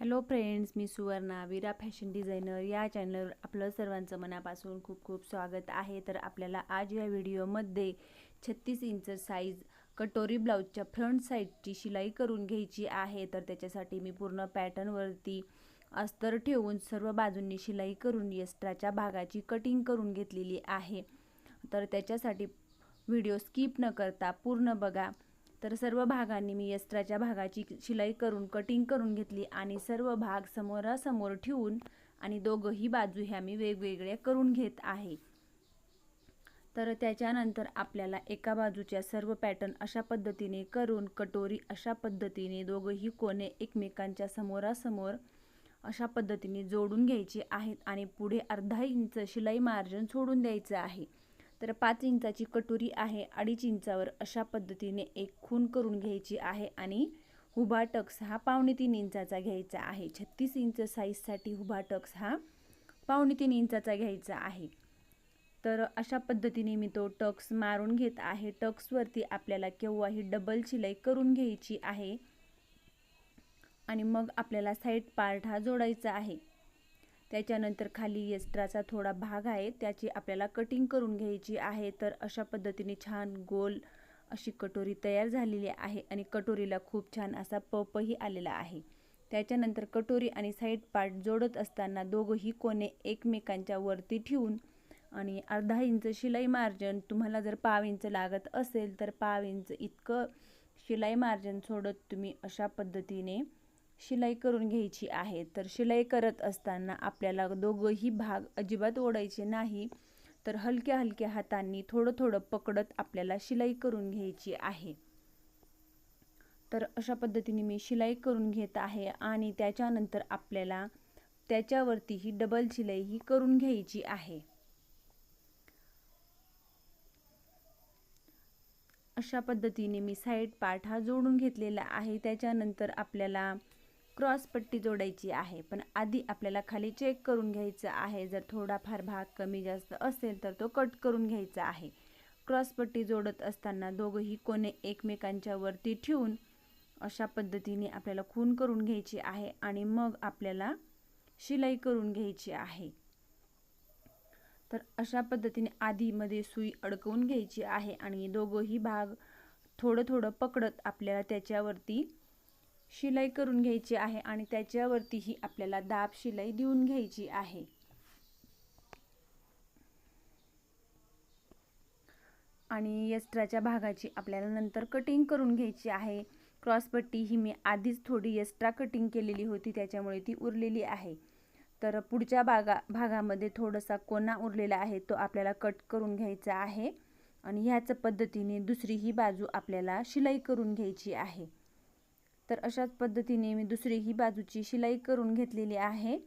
Hello friends मी Suvarna Vira fashion designer या चॅनलवर आपलं सर्वांचं मनापासून खूप खूप स्वागत आहे. तर आपल्याला आज या व्हिडिओमध्ये छत्तीस इंच साईज कटोरी ब्लाऊजच्या फ्रंट साईडची शिलाई करून घ्यायची आहे. तर त्याच्यासाठी मी पूर्ण पॅटर्नवरती अस्तर ठेवून सर्व बाजूंनी शिलाई करून यस्ट्राच्या भागाची कटिंग करून घेतलेली आहे. तर त्याच्यासाठी व्हिडिओ स्किप न करता पूर्ण बघा. तर सर्व भागांनी मी यस्त्राच्या भागाची शिलाई करून कटिंग करून घेतली आणि सर्व भाग समोरासमोर ठेवून आणि दोघंही बाजू ह्या मी वेगवेगळ्या करून घेत आहे. तर त्याच्यानंतर आपल्याला एका बाजूच्या सर्व पॅटर्न अशा पद्धतीने करून कटोरी अशा पद्धतीने दोघंही कोणे एकमेकांच्या समोरासमोर अशा पद्धतीने जोडून घ्यायची आहेत आणि पुढे अर्धा इंच शिलाई मार्जिन सोडून द्यायचं आहे. तर पाच इंचाची कटोरी आहे अडीच इंचावर अशा पद्धतीने एक खून करून घ्यायची आहे आणि हुबा टक्स हा पावणे तीन इंचाचा घ्यायचा आहे. छत्तीस इंच साईजसाठी हुबा टक्स हा पावणे तीन इंचाचा घ्यायचा आहे. तर अशा पद्धतीने मी तो टक्स मारून घेत आहे. टक्सवरती आपल्याला केव्हाही डबल शिलाई करून घ्यायची आहे. आणि मग आपल्याला साईड पार्ट हा जोडायचा आहे. त्याच्यानंतर खाली एक्स्ट्राचा थोडा भाग आहे त्याची आपल्याला कटिंग करून घ्यायची आहे. तर अशा पद्धतीने छान गोल अशी कटोरी तयार झालेली आहे आणि कटोरीला खूप छान असा पपही आलेला आहे. त्याच्यानंतर कटोरी आणि साईड पार्ट जोडत असताना दोघंही कोणे एकमेकांच्या वरती ठेवून आणि अर्धा इंच शिलाई मार्जन तुम्हाला जर पाव इंच लागत असेल तर पाव इंच इतकं शिलाई मार्जन सोडत तुम्ही अशा पद्धतीने शिलाई करून घ्यायची आहे. तर शिलाई करत असताना आपल्याला दोघंही भाग अजिबात ओढायचे नाही. तर हलक्या हलक्या हातांनी थोडं थोडं पकडत आपल्याला शिलाई करून घ्यायची आहे. तर अशा पद्धतीने मी शिलाई करून घेत आहे आणि त्याच्यानंतर आपल्याला त्याच्यावरती ही डबल शिलाई ही करून घ्यायची आहे. अशा पद्धतीने मी साईड पार्ट हा जोडून घेतलेला आहे. त्याच्यानंतर आपल्याला क्रॉस पट्टी जोडायची आहे. पण आधी आपल्याला खाली चेक करून घ्यायचं आहे. जर थोडाफार भाग कमी जास्त असेल तर तो कट करून घ्यायचा आहे. क्रॉस पट्टी जोडत असताना दोघंही कोणे एकमेकांच्या वरती ठेवून अशा पद्धतीने आपल्याला खून करून घ्यायची आहे आणि मग आपल्याला शिलाई करून घ्यायची आहे. तर अशा पद्धतीने आधीमध्ये सुई अडकवून घ्यायची आहे आणि दोघंही भाग थोडं थोडं पकडत आपल्याला त्याच्यावरती शिलाई करून घ्यायची आहे आणि त्याच्यावरतीही आपल्याला दाब शिलाई देऊन घ्यायची आहे. आणि यस्ट्राच्या भागाची आपल्याला नंतर कटिंग करून घ्यायची आहे. क्रॉसपट्टी ही मी आधीच थोडी एक्स्ट्रा कटिंग केलेली होती त्याच्यामुळे ती उरलेली आहे. तर पुढच्या भागा भागामध्ये थोडासा कोना उरलेला आहे तो आपल्याला कट करून घ्यायचा आहे. आणि ह्याच पद्धतीने दुसरी ही बाजू आपल्याला शिलाई करून घ्यायची आहे. तर अशाच पद्धतीने मी दुसरी ही बाजूची शिलाई करून घेतलेली आहे.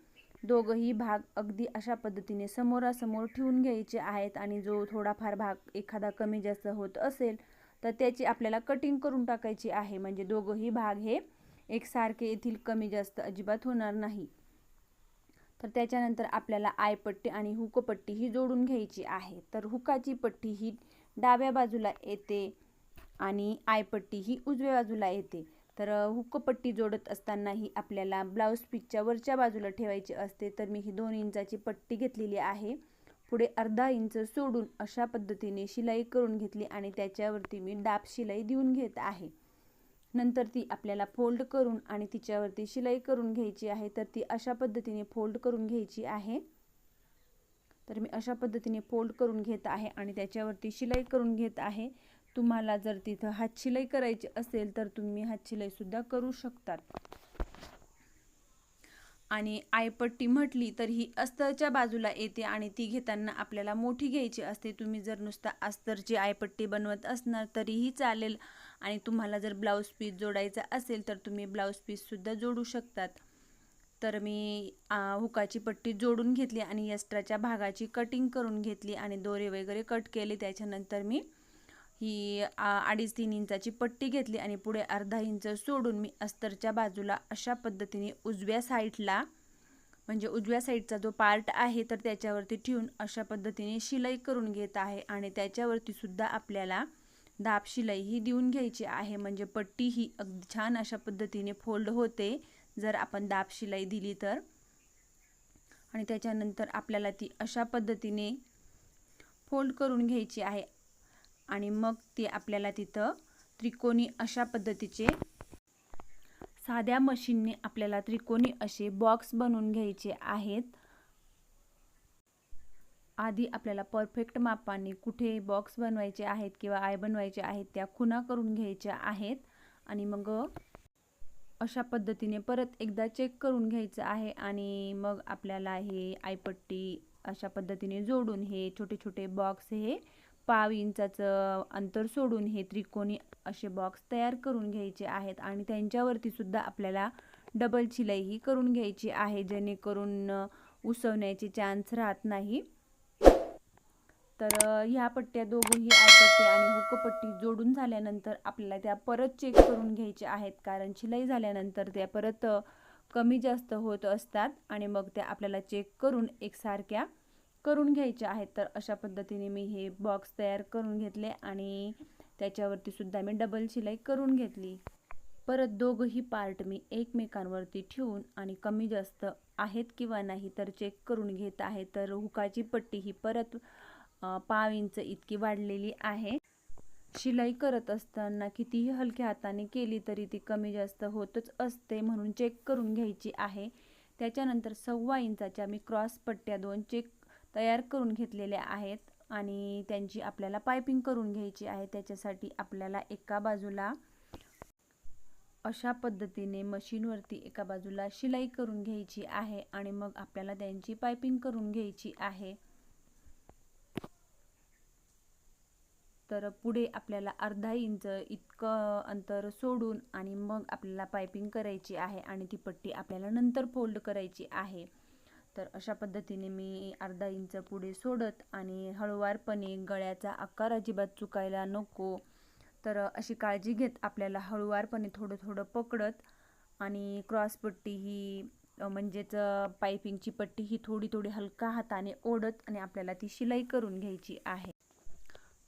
दोघंही भाग अगदी अशा पद्धतीने समोरासमोर ठेवून घ्यायचे आहेत आणि जो थोडाफार भाग एखादा कमी जास्त होत असेल तर त्याची आपल्याला कटिंग करून टाकायची आहे. म्हणजे दोघंही भाग हे एकसारखे येथील कमी जास्त अजिबात होणार नाही. तर त्याच्यानंतर आपल्याला आयपट्टी आणि हुकपट्टी ही जोडून घ्यायची आहे. तर हुकाची पट्टी ही डाव्या बाजूला येते आणि आयपट्टी ही उजव्या बाजूला येते. तर हुकपट्टी जोडत असतानाही आपल्याला ब्लाऊज पीसच्या वरच्या बाजूला ठेवायची असते तर मी ही दोन इंचाची पट्टी घेतलेली आहे. पुढे अर्धा इंच सोडून अशा पद्धतीने शिलाई करून घेतली आणि त्याच्यावरती मी डाब शिलाई देऊन घेत आहे. नंतर ती आपल्याला फोल्ड करून आणि तिच्यावरती शिलाई करून घ्यायची आहे तर ती अशा पद्धतीने फोल्ड करून घ्यायची आहे. तर मी अशा पद्धतीने फोल्ड करून घेत आहे आणि त्याच्यावरती शिलाई करून घेत आहे. तुम्हाला जर तिथं हातशिलाई करायची असेल तर तुम्ही हातशिलाईसुद्धा करू शकतात. आणि आयपट्टी म्हटली तर ही अस्तरच्या बाजूला येते आणि ती घेताना आपल्याला मोठी घ्यायची असते. तुम्ही जर नुसता अस्तरची आयपट्टी बनवत असणार तरीही चालेल. आणि तुम्हाला जर ब्लाऊज पीस जोडायचा असेल तर तुम्ही ब्लाऊज पीससुद्धा जोडू शकतात. तर मी हुकाची पट्टी जोडून घेतली आणि यस्ट्राच्या भागाची कटिंग करून घेतली आणि दोरे वगैरे कट केले. त्याच्यानंतर मी ही अडीच तीन इंचाची पट्टी घेतली आणि पुढे अर्धा इंच सोडून मी अस्तरच्या बाजूला अशा पद्धतीने उजव्या साईडला म्हणजे उजव्या साईडचा जो पार्ट आहे तर त्याच्यावरती ठेवून अशा पद्धतीने शिलाई करून घेत आहे आणि त्याच्यावरती सुद्धा आपल्याला दाब शिलाई ही देऊन घ्यायची आहे. म्हणजे पट्टी ही अगदी छान अशा पद्धतीने फोल्ड होते जर आपण दाब शिलाई दिली तर. आणि त्याच्यानंतर आपल्याला ती अशा पद्धतीने फोल्ड करून घ्यायची आहे. आणि मग ते आपल्याला तिथं त्रिकोणी अशा पद्धतीचे साध्या मशीनने आपल्याला त्रिकोणी असे बॉक्स बनवून घ्यायचे आहेत. आधी आपल्याला परफेक्ट मापाने कुठे बॉक्स बनवायचे आहेत किंवा आय बनवायचे आहेत त्या खुणा करून घ्यायच्या आहेत. आणि मग अशा पद्धतीने परत एकदा चेक करून घ्यायचं आहे आणि मग आपल्याला हे आयपट्टी अशा पद्धतीने जोडून हे छोटे छोटे बॉक्स हे पाव इंचाचं अंतर सोडून हे त्रिकोणी असे बॉक्स तयार करून घ्यायचे आहेत आणि त्यांच्यावरती सुद्धा आपल्याला डबल शिलाई करून घ्यायची आहे जेणेकरून उसवण्याचे चान्स राहत नाही. तर ह्या पट्ट्या दोघंही आयपट्टी आणि हुकपट्टी जोडून झाल्यानंतर आपल्याला त्या परत चेक करून घ्यायच्या आहेत कारण शिलाई झाल्यानंतर त्या परत कमी जास्त होत असतात आणि मग त्या आपल्याला चेक करून एकसारख्या करून घ्यायचे आहेत. तर अशा पद्धतीने मी हे बॉक्स तयार करून घेतले आणि त्याच्यावरती सुद्धा मी डबल शिलाई करून घेतली. परत दोघंही पार्ट मी एकमेकांवरती ठेवून आणि कमी जास्त आहेत किंवा नाही तर चेक करून घेत आहे. तर हुकाची पट्टी ही परत पाव इंच इतकी वाढलेली आहे. शिलाई करत असताना कितीही हलक्या हाताने केली तरी ती कमी जास्त होतच असते म्हणून चेक करून घ्यायची आहे. त्याच्यानंतर सव्वा इंचाच्या मी क्रॉस पट्ट्या दोन चेक तयार करून घेतलेल्या आहेत आणि त्यांची आपल्याला पायपिंग करून घ्यायची आहे. त्याच्यासाठी आपल्याला एका बाजूला अशा पद्धतीने मशीनवरती एका बाजूला शिलाई करून घ्यायची आहे आणि मग आपल्याला त्यांची पायपिंग करून घ्यायची आहे. तर पुढे आपल्याला अर्धा इंच इतकं अंतर सोडून आणि मग आपल्याला पायपिंग करायची आहे आणि ती पट्टी आपल्याला नंतर फोल्ड करायची आहे. तर अशा पद्धतीने मी अर्धा इंच पुढे सोडत आणि हळुवारपणे गळ्याचा आकार अजिबात चुकायला नको. तर अशी काळजी घेत आपल्याला हळुवारपणे थोडं थोडं पकडत आणि क्रॉस पट्टी ही म्हणजेच पायपिंगची पट्टी ही थोडी थोडी हलका हाताने ओढत आणि आपल्याला ती शिलाई करून घ्यायची आहे.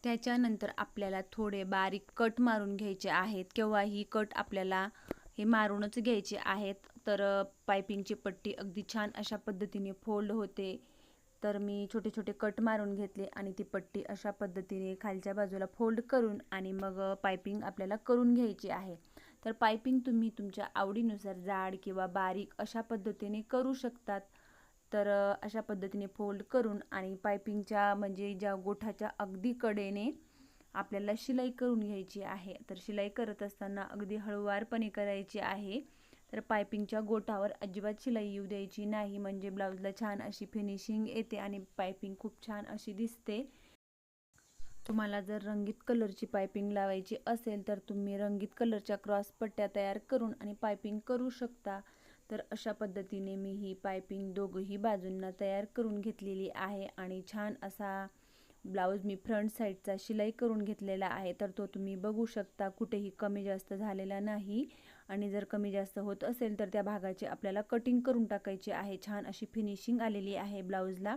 त्याच्यानंतर आपल्याला थोडे बारीक कट मारून घ्यायचे आहेत. किंवा ही कट आपल्याला हे मारूनच घ्यायचे आहेत. तर पायपिंगची पट्टी अगदी छान अशा पद्धतीने फोल्ड होते. तर मी छोटे छोटे कट मारून घेतले आणि ती पट्टी अशा पद्धतीने खालच्या बाजूला फोल्ड करून आणि मग पायपिंग आपल्याला करून घ्यायची आहे. तर पायपिंग तुम्ही तुमच्या आवडीनुसार जाड किंवा बारीक अशा पद्धतीने करू शकतात. तर अशा पद्धतीने फोल्ड करून आणि पायपिंगच्या म्हणजे ज्या गोठाच्या अगदी कडेने आपल्याला शिलाई करून घ्यायची आहे. तर शिलाई करत असताना अगदी हळूवारपणे करायची आहे. तर पायपिंगच्या गोठावर अजिबात शिलाई येऊ द्यायची नाही. म्हणजे ब्लाऊजला छान अशी फिनिशिंग येते आणि पायपिंग खूप छान अशी दिसते. तुम्हाला जर रंगीत कलरची पायपिंग लावायची असेल तर तुम्ही रंगीत कलरच्या क्रॉस पट्ट्या तयार करून आणि पायपिंग करू शकता. तर अशा पद्धतीने मी ही पायपिंग दोघंही बाजूंना तयार करून घेतलेली आहे आणि छान असा ब्लाऊज मी फ्रंट साईडचा शिलाई करून घेतलेला आहे. तर तो तुम्ही बघू शकता कुठेही कमी जास्त झालेला नाही. आणि जर कमी जास्त होत असेल तर त्या भागाची आपल्याला कटिंग करून टाकायची आहे. छान अशी फिनिशिंग आलेली आहे ब्लाऊजला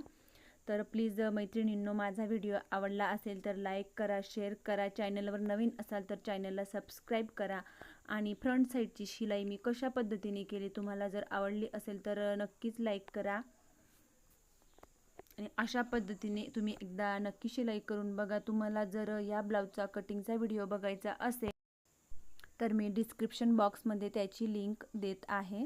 तर प्लीज मैत्रिणींनो माझा व्हिडिओ आवडला असेल तर लाईक करा शेअर करा. चॅनलवर नवीन असाल तर चॅनलला सबस्क्राईब करा. आणि फ्रंट साईडची शिलाई मी कशा पद्धतीने केली तुम्हाला जर आवडली असेल तर नक्कीच लाईक करा. आणि अशा पद्धतीने तुम्ही एकदा नक्की शिलाई करून बघा. तुम्हाला जर या ब्लाऊजचा कटिंगचा व्हिडिओ बघायचा असेल तर मी डिस्क्रिप्शन बॉक्समध्ये त्याची लिंक देत आहे.